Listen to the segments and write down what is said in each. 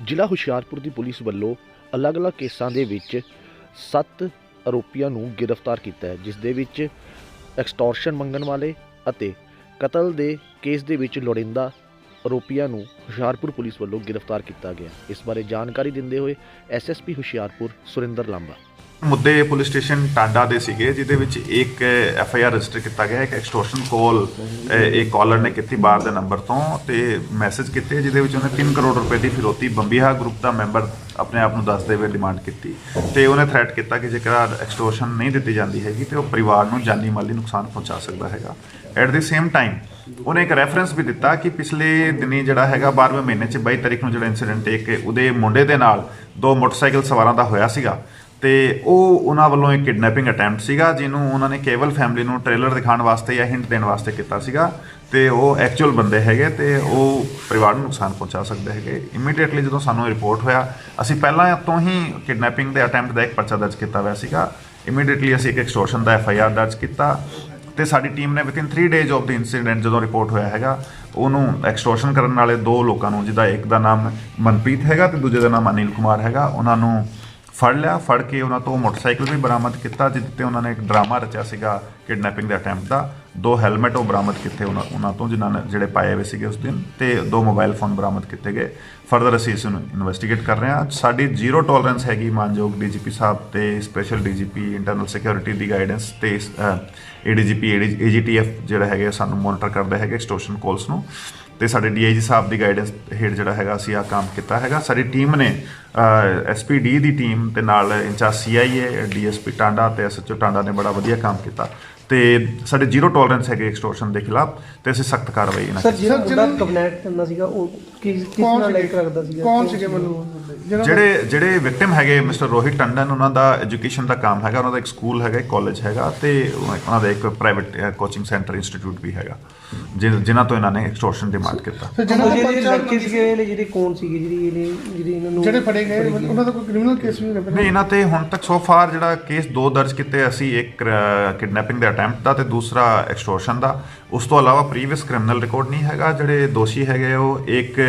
ਜ਼ਿਲ੍ਹਾ ਹੁਸ਼ਿਆਰਪੁਰ ਦੀ ਪੁਲਿਸ ਵੱਲੋਂ ਅਲੱਗ-ਅਲੱਗ ਕੇਸਾਂ ਦੇ ਵਿੱਚ 7 ਆਰੋਪੀਆਂ ਨੂੰ ਗ੍ਰਿਫਤਾਰ ਕੀਤਾ ਹੈ, ਜਿਸ ਦੇ ਵਿੱਚ ਐਕਸਟੋਰਸ਼ਨ ਮੰਗਣ ਵਾਲੇ ਅਤੇ ਕਤਲ ਦੇ ਕੇਸ ਦੇ ਵਿੱਚ ਲੋੜਿੰਦਾ ਆਰੋਪੀਆਂ ਨੂੰ ਹੁਸ਼ਿਆਰਪੁਰ ਪੁਲਿਸ ਵੱਲੋਂ ਗ੍ਰਿਫਤਾਰ ਕੀਤਾ ਗਿਆ ਇਸ ਬਾਰੇ ਜਾਣਕਾਰੀ ਦਿੰਦੇ ਹੋਏ ਐਸਐਸਪੀ ਹੁਸ਼ਿਆਰਪੁਰ ਸੁਰਿੰਦਰ ਲਾਂਬਾ। ਮੁੱਦੇ ਪੁਲਿਸ ਸਟੇਸ਼ਨ ਟਾਂਡਾ ਦੇ ਸੀਗੇ, ਜਿਹਦੇ ਵਿੱਚ ਇੱਕ ਐਫ ਆਈ ਆਰ ਰਜਿਸਟਰ ਕੀਤਾ ਗਿਆ, ਇੱਕ ਐਕਸਟੋਰਸ਼ਨ ਕਾਲ ਇੱਕ ਕਾਲਰ ਨੇ ਕੀਤੀ ਬਾਹਰ ਦੇ ਨੰਬਰ ਤੋਂ ਤੇ ਮੈਸੇਜ ਕੀਤੇ, ਜਿਹਦੇ ਵਿੱਚ ਉਹਨੇ 3 ਕਰੋੜ ਰੁਪਏ ਦੀ ਫਿਰੋਤੀ ਬੰਬੀਹਾ ਗਰੁੱਪ ਦਾ ਮੈਂਬਰ ਆਪਣੇ ਆਪ ਨੂੰ ਦੱਸਦੇ ਹੋਏ ਡਿਮਾਂਡ ਕੀਤੀ। ਤੇ ਉਹਨੇ ਥ੍ਰੈਟ ਕੀਤਾ ਕਿ ਜੇਕਰ ਐਕਸਟੋਰਸ਼ਨ ਨਹੀਂ ਦਿੱਤੀ ਜਾਂਦੀ ਹੈਗੀ, ਤੇ ਉਹ ਪਰਿਵਾਰ ਨੂੰ ਜਾਨੀ ਮਾਲੀ ਨੁਕਸਾਨ ਪਹੁੰਚਾ ਸਕਦਾ ਹੈਗਾ। ਐਟ ਦੀ ਸੇਮ ਟਾਈਮ ਉਹਨੇ ਇੱਕ ਰੈਫਰੈਂਸ ਵੀ ਦਿੱਤਾ ਕਿ ਪਿਛਲੇ ਦਿਨੀ ਜਿਹੜਾ ਹੈਗਾ 12ਵੇਂ ਮਹੀਨੇ ਚ 22 ਤਾਰੀਖ ਨੂੰ ਜਿਹੜਾ ਇਨਸੀਡੈਂਟ ਇੱਕ ਉਹਦੇ ਮੁੰਡੇ ਦੇ ਨਾਲ ਦੋ ਮੋਟਰਸਾਈਕਲ ਸਵਾਰਾਂ ਦਾ ਹੋਇਆ ਸੀਗਾ। ਤੇ ਉਹ ਉਹਨਾਂ ਵੱਲੋਂ ਇੱਕ ਕਿਡਨੈਪਿੰਗ ਅਟੈਂਪਟ ਸੀਗਾ, ਜਿਹਨੂੰ ਉਹਨਾਂ ਨੇ ਕੇਵਲ ਫੈਮਿਲੀ ਨੂੰ ਟ੍ਰੇਲਰ ਦਿਖਾਉਣ ਵਾਸਤੇ ਜਾਂ ਹਿੰਟ ਦੇਣ ਵਾਸਤੇ ਕੀਤਾ ਸੀਗਾ ਤੇ ਉਹ ਐਕਚੁਅਲ ਬੰਦੇ ਹੈਗੇ ਤੇ ਉਹ ਪਰਿਵਾਰ ਨੂੰ ਨੁਕਸਾਨ ਪਹੁੰਚਾ ਸਕਦੇ ਹੈਗੇ। ਇਮੀਡੀਏਟਲੀ ਜਦੋਂ ਸਾਨੂੰ ਰਿਪੋਰਟ ਹੋਇਆ, ਅਸੀਂ ਪਹਿਲਾਂ ਤੋਂ ਹੀ ਕਿਡਨੈਪਿੰਗ ਦੇ ਅਟੈਂਪਟ ਦਾ ਇੱਕ ਪਰਚਾ ਦਰਜ ਕੀਤਾ ਹੋਇਆ ਸੀਗਾ। ਇਮੀਡੀਏਟਲੀ ਅਸੀਂ ਇੱਕ ਐਕਸਟੋਰਸ਼ਨ ਦਾ ਐਫ ਆਈ ਆਰ ਦਰਜ ਕੀਤਾ ਤੇ ਸਾਡੀ ਟੀਮ ਨੇ within 3 days of the incident ਜਦੋਂ ਰਿਪੋਰਟ ਹੋਇਆ ਹੈਗਾ, ਉਹਨੂੰ ਐਕਸਟੋਰਸ਼ਨ ਕਰਨ ਵਾਲੇ ਦੋ ਲੋਕਾਂ ਨੂੰ, ਜਿਹਦਾ ਇੱਕ ਦਾ ਨਾਮ ਮਨਪ੍ਰੀਤ ਹੈਗਾ ਤੇ ਦੂਜੇ ਦਾ ਨਾਮ ਅਨਿਲ ਕੁਮਾਰ ਹੈਗਾ, ਉਹਨਾਂ ਨੂੰ ਫੜ ਲਿਆ, ਫੜ ਕੇ ਉਹਨਾਂ ਤੋਂ ਮੋਟਰਸਾਈਕਲ ਵੀ ਬਰਾਮਦ ਕੀਤਾ, ਜਿਸ ਤੇ ਉਹਨਾਂ ਨੇ ਇੱਕ ਡਰਾਮਾ ਰਚਿਆ ਸੀਗਾ ਕਿਡਨੈਪਿੰਗ ਦੇ ਅਟੈਂਪਟ ਦਾ। ਦੋ ਹੈਲਮਟ ਉਹ ਬਰਾਮਦ ਕੀਤੇ ਉਹਨਾਂ ਉਹਨਾਂ ਤੋਂ, ਜਿਨ੍ਹਾਂ ਨੇ, ਜਿਹੜੇ ਪਾਏ ਹੋਏ ਸੀਗੇ ਉਸ ਦਿਨ, ਤੇ ਦੋ ਮੋਬਾਈਲ ਫੋਨ ਬਰਾਮਦ ਕੀਤੇ ਗਏ। ਫਰਦਰ ਅਸੀਂ ਇਸ ਨੂੰ ਇਨਵੈਸਟੀਗੇਟ ਕਰ ਰਹੇ ਹਾਂ। ਸਾਡੀ ਜ਼ੀਰੋ ਟੋਲਰੈਂਸ ਹੈਗੀ ਮਾਨਯੋਗ ਡੀਜੀਪੀ ਸਾਹਿਬ ਤੇ ਸਪੈਸ਼ਲ ਡੀਜੀਪੀ ਇੰਟਰਨਲ ਸਿਕਿਉਰਿਟੀ ਦੀ ਗਾਈਡੈਂਸ ਤੇ ਏਡੀਜੀਪੀ ਏਜੀਟੀਐਫ ਜਿਹੜਾ ਹੈਗਾ ਸਾਨੂੰ ਮੋਨੀਟਰ ਕਰਦੇ ਹੈਗੇ ਐਕਸਟੋਰਸ਼ਨ ਕਾਲਸ ਨੂੰ। ਤੇ ਸਾਡੇ ਡੀਆਈਜੀ ਸਾਹਿਬ ਦੀ ਗਾਈਡੈਂਸ ਹੇਠ ਜਿਹੜਾ ਹੈਗਾ ਅਸੀਂ ਆ ਕੰਮ ਕੀਤਾ ਹੈਗਾ। ਸਾਡੀ ਟੀਮ ਨੇ ਐਸਪੀਡੀ ਦੀ ਟੀਮ ਤੇ ਨਾਲ ਇੰਚਾਰਜ ਸੀਆਈਏ ਡੀਐਸਪੀ ਟਾਂਡਾ ਤੇ ਐਸਐਚਓ ਟਾਂਡਾ ਨੇ ਬੜਾ ਵਧੀਆ ਕੰਮ ਕੀਤਾ। ਤੇ ਸਾਡੇ ਜ਼ੀਰੋ ਟੋਲਰੈਂਸ ਹੈਗੇ ਐਕਸਟੋਰਸ਼ਨ ਦੇ ਖਿਲਾਫ ਤੇ ਅਸੀਂ ਸਖਤ ਕਾਰਵਾਈ ਇਹਨਾਂ ਸਰ ਜਿਹੜਾ ਕਬਨੈਟ ਕਰਨਾ ਸੀਗਾ ਉਹ ਕਿਸ ਕਿਸ ਕੌਣ ਨਾਲ ਸੀਗੇ? ਲਾਈਕ ਰੱਖਦਾ ਸੀਗਾ? ਕੌਣ ਸੀਗੇ ਮੈਨੂੰ? ਜਿਹੜਾ ਜਿਹੜੇ ਜਿਹੜੇ ਵਿਕਟਿਮ ਹੈਗੇ ਮਿਸਟਰ ਰੋਹਿਤ ਟੰਡਨ ਉਹਨਾਂ ਦਾ ਐਜੂਕੇਸ਼ਨ ਦਾ ਕੰਮ ਹੈਗਾ ਉਹਨਾਂ ਦਾ ਇੱਕ ਸਕੂਲ ਹੈਗਾ ਇੱਕ ਕਾਲਜ ਹੈਗਾ ਤੇ ਉਹਨਾਂ ਦਾ ਇੱਕ ਪ੍ਰਾਈਵੇਟ ਕੋਚਿੰਗ ਸੈਂਟਰ ਇੰਸਟੀਚਿਊਟ ਵੀ ਹੈਗਾ ਜਿਨ੍ਹਾਂ ਤੋਂ ਇਹਨਾਂ ਨੇ ਐਕਸਟੋਰਸ਼ਨ ਡਿਮਾਂਡ ਕੀਤਾ। ਸਰ ਜਿਹੜਾ ਜਿਹਨਾਂ ਦਾ ਜਿਹੜੇ ਪਰਚਾ ਲੜਕੇ ਸੀਗੇ ਇਹਦੇ ਜਿਹੜੇ ਕੌਣ ਸੀਗੇ ਜਿਹੜੀ ਇਹਨੇ ਜਿਹੜੀ ਇਹਨਾਂ ਨੂੰ ਜਿਹੜੇ ਫੜੇ ਗਏ ਉਹਨਾਂ ਦਾ ਕੋਈ ਕ੍ਰਿਮੀਨਲ ਕੇਸ ਵੀ ਨਹੀਂ ਇਹਨਾਂ ਤੇ ਹੁਣ ਤੱਕ ਸੋ ਫਾਰ ਜਿਹੜਾ ਕੇਸ ਦੋ ਦਰਜ ਕੀਤੇ ਅਸੀਂ ਇੱਕ ਕਿਡਨੈਪਿੰਗ ਦੇ ਅਟੈਂਪਟ ਦਾ ਤੇ ਦੂਸਰਾ ਐਕਸਟੋਰਸ਼ਨ ਦਾ ਉਸ ਤੋਂ ਇਲਾਵਾ ਪ੍ਰੀਵੀਅਸ ਕ੍ਰਿਮੀਨਲ ਰਿਕਾਰਡ ਨਹੀਂ ਹੈਗਾ ਜਿਹੜੇ ਦੋਸ਼ੀ ਹੈਗੇ ਉਹ ਇੱਕ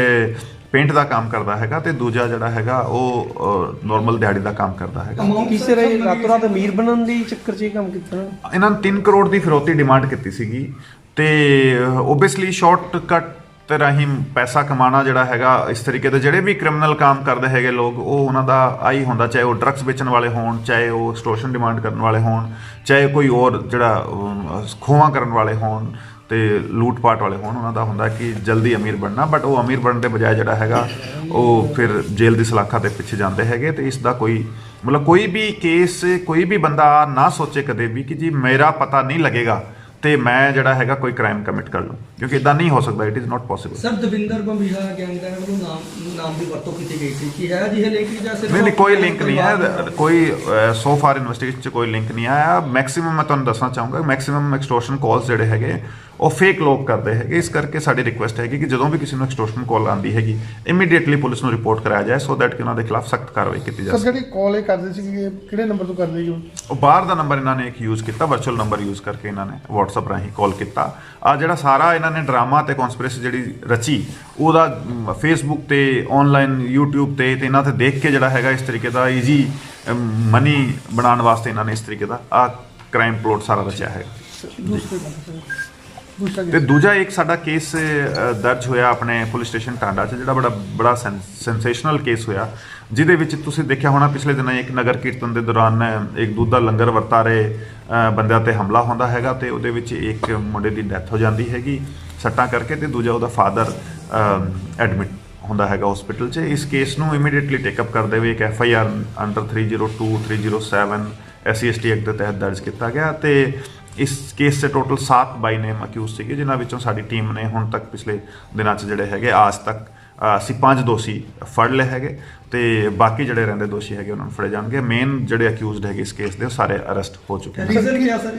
ਪੇਂਟ ਦਾ ਕੰਮ ਕਰਦਾ ਹੈਗਾ ਤੇ ਦੂਜਾ ਜਿਹੜਾ ਹੈਗਾ ਉਹ ਨਾਰਮਲ ਦਿਹਾੜੀ ਦਾ ਕੰਮ ਕਰਦਾ ਹੈਗਾ ਕਿਸ ਇਹ ਰਾਤੋਂ ਰਾਤ ਅਮੀਰ ਬਣਨ ਦੀ ਚੱਕਰ 'ਚ ਇਹ ਕੰਮ ਕੀਤਾ ਨਾ? ਇਹਨਾਂ ਨੇ 3 ਕਰੋੜ ਦੀ ਫਿਰੌਤੀ ਡਿਮਾਂਡ ਕੀਤੀ ਸੀਗੀ ਤੇ ਓਬਵੀਅਸਲੀ ਸ਼ਾਰਟਕਟ ਤੇ ਰਾਹੀਂ ਪੈਸਾ ਕਮਾਉਣਾ ਜਿਹੜਾ ਹੈਗਾ ਇਸ ਤਰੀਕੇ ਦੇ ਜਿਹੜੇ ਵੀ ਕ੍ਰਿਮੀਨਲ ਕੰਮ ਕਰਦੇ ਹੈਗੇ ਲੋਕ ਉਹ ਉਹਨਾਂ ਦਾ ਆਈ ਹੁੰਦਾ ਚਾਹੇ ਉਹ ਡਰੱਗਸ ਵੇਚਣ ਵਾਲੇ ਹੋਣ ਚਾਹੇ ਉਹ ਸਟੋਸ਼ਨ ਡਿਮਾਂਡ ਕਰਨ ਵਾਲੇ ਹੋਣ ਚਾਹੇ ਕੋਈ ਹੋਰ ਜਿਹੜਾ ਅਮ, ਖੋਹਾਂ ਕਰਨ ਵਾਲੇ ਹੋਣ ਤੇ ਲੂਟ ਪਾਟ ਵਾਲੇ ਹੋਣ ਉਹਨਾਂ ਦਾ ਹੁੰਦਾ ਕਿ ਜਲਦੀ ਅਮੀਰ ਬਣਨਾ ਬਟ ਉਹ ਅਮੀਰ ਬਣਨ ਦੇ ਬਜਾਏ ਜਿਹੜਾ ਹੈਗਾ ਉਹ ਫਿਰ ਜੇਲ੍ਹ ਦੀ ਸਲਾਖਾਂ ਦੇ ਪਿੱਛੇ ਜਾਂਦੇ ਹੈਗੇ ਤੇ ਇਸ ਦਾ ਕੋਈ ਮਤਲਬ ਕੋਈ ਵੀ ਕੇਸ ਕੋਈ ਵੀ ਬੰਦਾ ਨਾ ਸੋਚੇ ਕਦੇ ਵੀ ਕਿ ਜੀ ਮੇਰਾ ਪਤਾ ਨਹੀਂ ਲੱਗੇਗਾ। ਤੇ ਮੈਂ ਜਿਹੜਾ ਹੈਗਾ ਕੋਈ ਕ੍ਰਾਈਮ ਕਮਿਟ ਕਰ ਲਵਾਂ ਕਿਉਂਕਿ ਇਦਾਂ ਨਹੀਂ ਹੋ ਸਕਦਾ it is not possible sir Davinder Bambiha gang ਦਾ ਵੱਲੋਂ ਨਾਮ ਨਾਮ ਦੀ ਵਰਤੋਂ ਕੀਤੀ ਗਈ ਸੀ। ਕਿ ਹੈ ਜਿਹੇ ਲਿੰਕ ਜਾਂ ਸਿਰਫ ਨਹੀਂ ਨਹੀਂ ਕੋਈ ਲਿੰਕ ਨਹੀਂ ਹੈ? ਕੋਈ ਸੋ ਫਾਰ ਇਨਵੈਸਟੀਗੇਸ਼ਨ ਚ ਕੋਈ ਲਿੰਕ ਨਹੀਂ ਆਇਆ। ਮੈਕਸਿਮਮ ਮੈਂ ਤੁਹਾਨੂੰ ਦੱਸਣਾ ਚਾਹੂੰਗਾ ਮੈਕਸਿਮਮ ਐਕਸਟੋਰਸ਼ਨ ਕਾਲਸ ਜਿਹੜੇ ਹੈਗੇ ਉਹ ਫੇਕ ਲੋਕ ਕਰਦੇ ਹੈਗੇ। ਇਸ ਕਰਕੇ ਸਾਡੀ ਰਿਕੁਐਸਟ ਹੈਗੀ ਕਿ ਜਦੋਂ ਵੀ ਕਿਸੇ ਨੂੰ ਐਕਸਟੋਰਸ਼ਨ ਕਾਲ ਆਉਂਦੀ ਹੈਗੀ ਇਮੀਡੀਏਟਲੀ ਪੁਲਿਸ ਨੂੰ ਰਿਪੋਰਟ ਕਰਾਇਆ ਜਾਏ ਸੋ ਦੈਟ ਕਿ ਉਹਨਾਂ ਦੇ ਖਿਲਾਫ ਸਖਤ ਕਾਰਵਾਈ ਕੀਤੀ ਜਾ ਸਰ ਜਿਹੜੀ ਕਾਲ ਇਹ ਕਰਦੇ ਸੀ ਕਿ ਕਿਹੜੇ ਨੰਬਰ ਤੋਂ ਕਰਦੇ ਜੀ ਉਹ? ਉਹ ਬਾਹਰ ਦਾ ਨੰਬਰ ਇਹਨਾਂ ਨੇ ਇੱਕ ਯੂਜ਼ ਕੀਤਾ ਵਰਚੁਅਲ ਨੰਬਰ ਯੂਜ਼ ਕਰਕੇ ਇਹਨਾਂ ਨੇ WhatsApp ਰਾਹੀਂ ਕਾਲ ਕੀਤਾ। ਆ ਜਿਹੜਾ ਸਾਰਾ ਇਹਨਾਂ ਨੇ ਡਰਾਮਾ ਤੇ ਕਨਸਪੀਰੇਸੀ ਜਿਹੜੀ ਰਚੀ ਉਹਦਾ ਮ, Facebook ਤੇ ਆਨਲਾਈਨ YouTube ਤੇ ਤੇ ਇਹਨਾਂ ਤੇ ਦੇਖ ਕੇ ਜਿਹੜਾ ਹੈਗਾ ਇਸ ਤਰੀਕੇ ਦਾ ਈਜ਼ੀ ਮਨੀ ਬਣਾਉਣ ਵਾਸਤੇ ਇਹਨਾਂ ਨੇ ਇਸ ਤਰੀਕੇ ਦਾ ਆ ਕ੍ਰਾਈਮ ਪਲੋਟ ਸਾਰਾ ਰਚਿਆ ਹੈ। ਦੂਸਰੇ ਤੇ ਦੂਜਾ ਇੱਕ ਸਾਡਾ ਕੇਸ ਦਰਜ ਹੋਇਆ ਆਪਣੇ ਪੁਲਿਸ ਸਟੇਸ਼ਨ ਟਾਂਡਾ 'ਚ ਜਿਹੜਾ ਬੜਾ ਬੜਾ ਸੈਂਸੇਸ਼ਨਲ ਕੇਸ ਹੋਇਆ। ਜਿਹਦੇ ਵਿੱਚ ਤੁਸੀਂ ਦੇਖਿਆ ਹੋਣਾ ਪਿਛਲੇ ਦਿਨਾਂ ਇੱਕ ਨਗਰ ਕੀਰਤਨ ਦੇ ਦੌਰਾਨ ਇੱਕ ਦੁੱਧ ਦਾ ਲੰਗਰ ਵਰਤਾ ਰਹੇ ਬੰਦਿਆਂ ਤੇ ਹਮਲਾ ਹੁੰਦਾ ਹੈਗਾ ਤੇ ਉਹਦੇ ਵਿੱਚ ਇੱਕ ਮੁੰਡੇ ਦੀ ਡੈਥ ਹੋ ਜਾਂਦੀ ਹੈਗੀ ਸੱਟਾਂ ਕਰਕੇ ਤੇ ਦੂਜਾ ਉਹਦਾ ਫਾਦਰ ਐਡਮਿਟ ਹੁੰਦਾ ਹੈਗਾ ਹਸਪੀਟਲ 'ਚ। ਇਸ ਕੇਸ ਨੂੰ ਇਮੀਡੀਏਟਲੀ ਟੇਕ ਅਪ ਕਰਦੇ ਹੋਏ ਇੱਕ F I R under 302 307 SC ST act ਦੇ ਤਹਿਤ ਦਰਜ ਕੀਤਾ ਗਿਆ ਤੇ ਇਸ ਕੇਸ 'ਚ ਟੋਟਲ 7 ਬਾਈ ਨੇਮ ਅਕਿਊਜ਼ ਸੀਗੇ, ਜਿਨ੍ਹਾਂ ਵਿੱਚੋਂ ਸਾਡੀ ਟੀਮ ਨੇ ਹੁਣ ਤੱਕ ਪਿਛਲੇ ਦਿਨਾਂ 'ਚ ਜਿਹੜੇ ਹੈਗੇ, ਆਜ ਤੱਕ ਅਸੀਂ ਪੰਜ ਦੋਸ਼ੀ ਫੜ ਲਏ ਹੈਗੇ ਤੇ ਬਾਕੀ ਜਿਹੜੇ ਰਹਿੰਦੇ ਦੋਸ਼ੀ ਹੈਗੇ ਉਹਨਾਂ ਨੂੰ ਫੜੇ ਜਾਣਗੇ। ਮੇਨ ਜਿਹੜੇ ਅਕਿਊਜ਼ਡ ਹੈਗੇ ਇਸ ਕੇਸ ਦੇ ਉਹ ਸਾਰੇ ਅਰੈਸਟ ਹੋ ਚੁੱਕੇ ਨੇ। ਰੀਜ਼ਨ ਕੀ ਆ ਸਰ?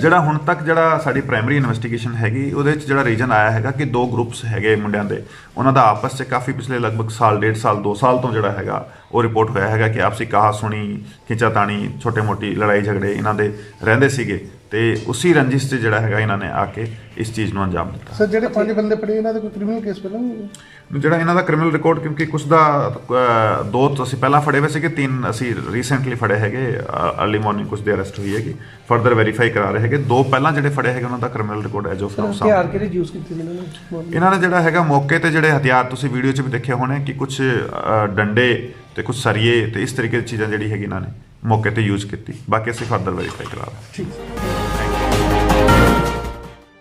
ਜਿਹੜਾ ਹੁਣ ਤੱਕ ਜਿਹੜਾ ਸਾਡੀ ਪ੍ਰਾਇਮਰੀ ਇਨਵੈਸਟੀਗੇਸ਼ਨ ਹੈਗੀ ਉਹਦੇ ਵਿੱਚ ਜਿਹੜਾ ਰੀਜਨ ਆਇਆ ਹੈਗਾ ਕਿ ਦੋ ਗਰੁੱਪਸ ਹੈਗੇ ਮੁੰਡਿਆਂ ਦੇ। ਉਹਨਾਂ ਦਾ ਆਪਸ 'ਚ ਕਾਫੀ ਪਿਛਲੇ ਲਗਭਗ ਸਾਲ ਡੇਢ ਸਾਲ 2 ਸਾਲ ਤੋਂ ਜਿਹੜਾ ਹੈਗਾ ਉਹ ਰਿਪੋਰਟ ਹੋਇਆ ਹੈਗਾ ਕਿ ਆਪਸੀ ਕਹਾ ਸੁਣੀ ਖਿੱਚਾਤਾਣੀ ਛੋਟੇ ਮੋਟੀ ਲੜਾਈ ਝਗੜੇ ਇਹਨਾਂ ਦੇ ਰਹਿੰਦੇ ਸੀਗੇ। ਤੇ ਉਸੇ ਰੰਜਿਸ਼ 'ਚ ਜਿਹੜਾ ਹੈਗਾ ਇਹਨਾਂ ਨੇ ਆ ਕੇ ਇਸ ਚੀਜ਼ ਨੂੰ ਅੰਜਾਮ ਦਿੱਤਾ। ਸਰ ਜਿਹੜੇ ਪੰਜ ਬੰਦੇ ਫੜੇ ਇਹਨਾਂ ਦਾ ਕੋਈ ਕ੍ਰਿਮੀਨਲ ਕੇਸ ਪਹਿਲਾਂ ਵੀ ਹੈ? ਜਿਹੜਾ ਇਹਨਾਂ ਦਾ ਕ੍ਰਿਮੀਨਲ ਰਿਕਾਰਡ ਕਿਉਂਕਿ ਕੁਝ ਦਾ ਦੋ ਤਾਂ ਅਸੀਂ ਪਹਿਲਾਂ ਫੜੇ ਹੋਏ ਸੀਗੇ ਤਿੰਨ ਅਸੀਂ ਰੀਸੈਂਟਲੀ ਫੜੇ ਹੈਗੇ ਅਰਲੀ ਮਾਰਨਿੰਗ ਕੁਝ ਦੇ ਅਰੈਸਟ ਹੋਈ ਹੈਗੀ ਫਰਦਰ ਵੈਰੀਫਾਈ ਕਰਾ ਰਹੇ ਹੈਗੇ। ਦੋ ਪਹਿਲਾਂ ਜਿਹੜੇ ਫੜੇ ਹੈਗੇ ਉਹਨਾਂ ਦਾ criminal record as of now ਹਥਿਆਰ ਕਿਹੜੇ ਯੂਜ਼ ਕੀਤੇ ਨੇ ਇਹਨਾਂ ਨੇ? ਇਹਨਾਂ ਨੇ ਜਿਹੜਾ ਹੈਗਾ ਮੌਕੇ ਤੇ ਜਿਹੜੇ ਹਥਿਆਰ ਤੁਸੀਂ ਵੀਡੀਓ 'ਚ ਵੀ ਦੇਖੇ ਹੋਣੇ ਕਿ ਕੁਝ ਡੰਡੇ ਤੇ ਕੁਝ ਸਰੀਏ ਤੇ ਇਸ ਤਰੀਕੇ ਦੀ ਚੀਜ਼ਾਂ ਜਿਹੜੀ ਹੈਗੀ ਇਹਨਾਂ ਨੇ ਮੌਕੇ ਤੇ ਯੂਜ਼ ਕੀਤੀ। ਬਾਕੀ ਅਸੀਂ ਫਰਦਰ ਵੈਰੀਫਾਈ ਕਰਾ ਰਹੇ ਹਾਂ। ਠੀਕ